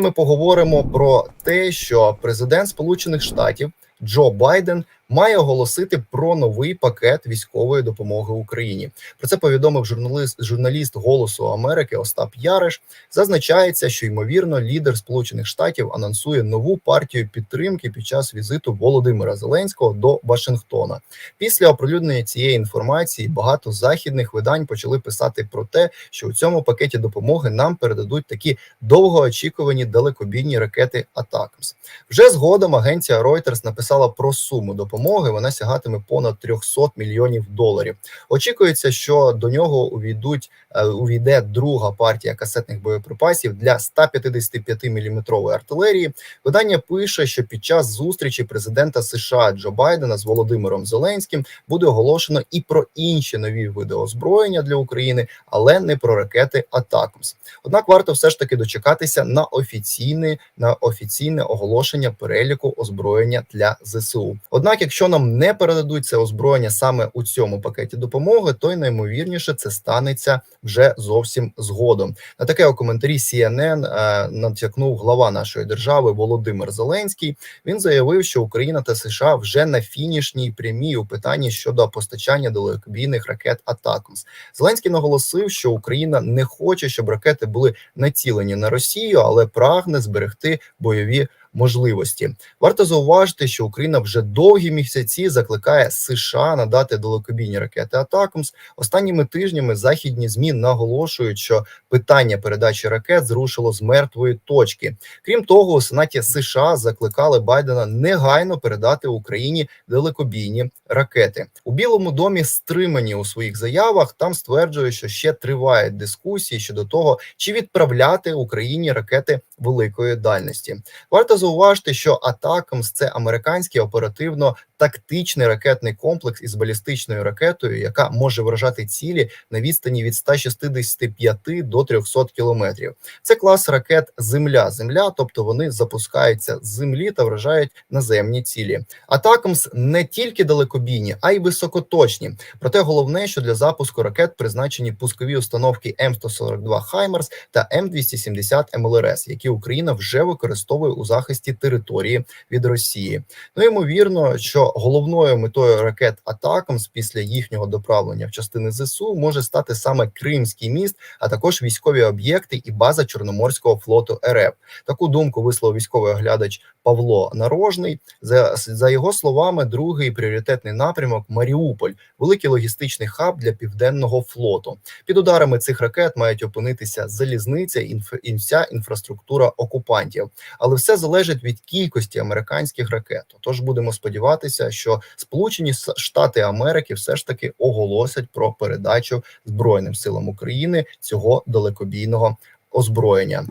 Ми поговоримо про те, що президент Сполучених Штатів Джо Байден має оголосити про новий пакет військової допомоги Україні. Про це повідомив журналіст журналіст Голосу Америки Остап Яриш. Зазначається, що ймовірно лідер Сполучених Штатів анонсує нову партію підтримки під час візиту Володимира Зеленського до Вашингтона. Після оприлюднення цієї інформації багато західних видань почали писати про те, що у цьому пакеті допомоги нам передадуть такі довгоочікувані далекобійні ракети Атакамс. Вже згодом агенція Reuters написала про суму допомоги. Вона сягатиме понад 300 мільйонів доларів. Очікується, що до нього увійдуть е, увійде друга партія касетних боєприпасів для 155 мм артилерії. Видання пише, що під час зустрічі президента США Джо Байдена з Володимиром Зеленським буде оголошено і про інші нові види озброєння для України, але не про ракети Атакмс. Однак варто все ж таки дочекатися на офіційне на офіційне оголошення переліку озброєння для ЗСУ. Однак, якщо нам не передадуть це озброєння саме у цьому пакеті допомоги, то й наймовірніше це станеться вже зовсім згодом. На таке у коментарі CNN е, натякнув глава нашої держави Володимир Зеленський. Він заявив, що Україна та США вже на фінішній прямій у питанні щодо постачання далекобійних ракет Атакмс. Зеленський наголосив, що Україна не хоче, щоб ракети були націлені на Росію, але прагне зберегти бойові можливості. Варто зауважити, що Україна вже довгі місяці закликає США надати далекобійні ракети Атакмс. Останніми тижнями західні змі наголошують, що питання передачі ракет зрушило з мертвої точки. Крім того, у сенаті США закликали Байдена негайно передати Україні далекобійні ракети у Білому домі. Стримані у своїх заявах там стверджують, що ще тривають дискусії щодо того, чи відправляти Україні ракети великої дальності. Варто зауважити, що Атакамс – це американський оперативно тактичний ракетний комплекс із балістичною ракетою, яка може вражати цілі на відстані від 165 до 300 кілометрів. Це клас ракет Земля, Земля, тобто вони запускаються з землі та вражають наземні цілі. Атакамс не тільки далекобійні, а й високоточні. Проте головне, що для запуску ракет призначені пускові установки М142 Хаймерс та М270 МЛРС, які Україна вже використовує у захисті території від Росії. Ну ймовірно, що головною метою ракет Атакамс після їхнього доправлення в частини ЗСУ може стати саме Кримський міст, а також військові об'єкти і база Чорноморського флоту РФ. Таку думку висловив військовий оглядач Павло Нарожний. За, за його словами, другий пріоритетний напрямок Маріуполь, великий логістичний хаб для південного флоту. Під ударами цих ракет мають опинитися залізниця і вся інфраструктура окупантів, але все залежить від кількості американських ракет. Тож будемо сподіватися, що Сполучені Штати Америки все ж таки оголосять про передачу Збройним силам України цього далекобійного озброєння.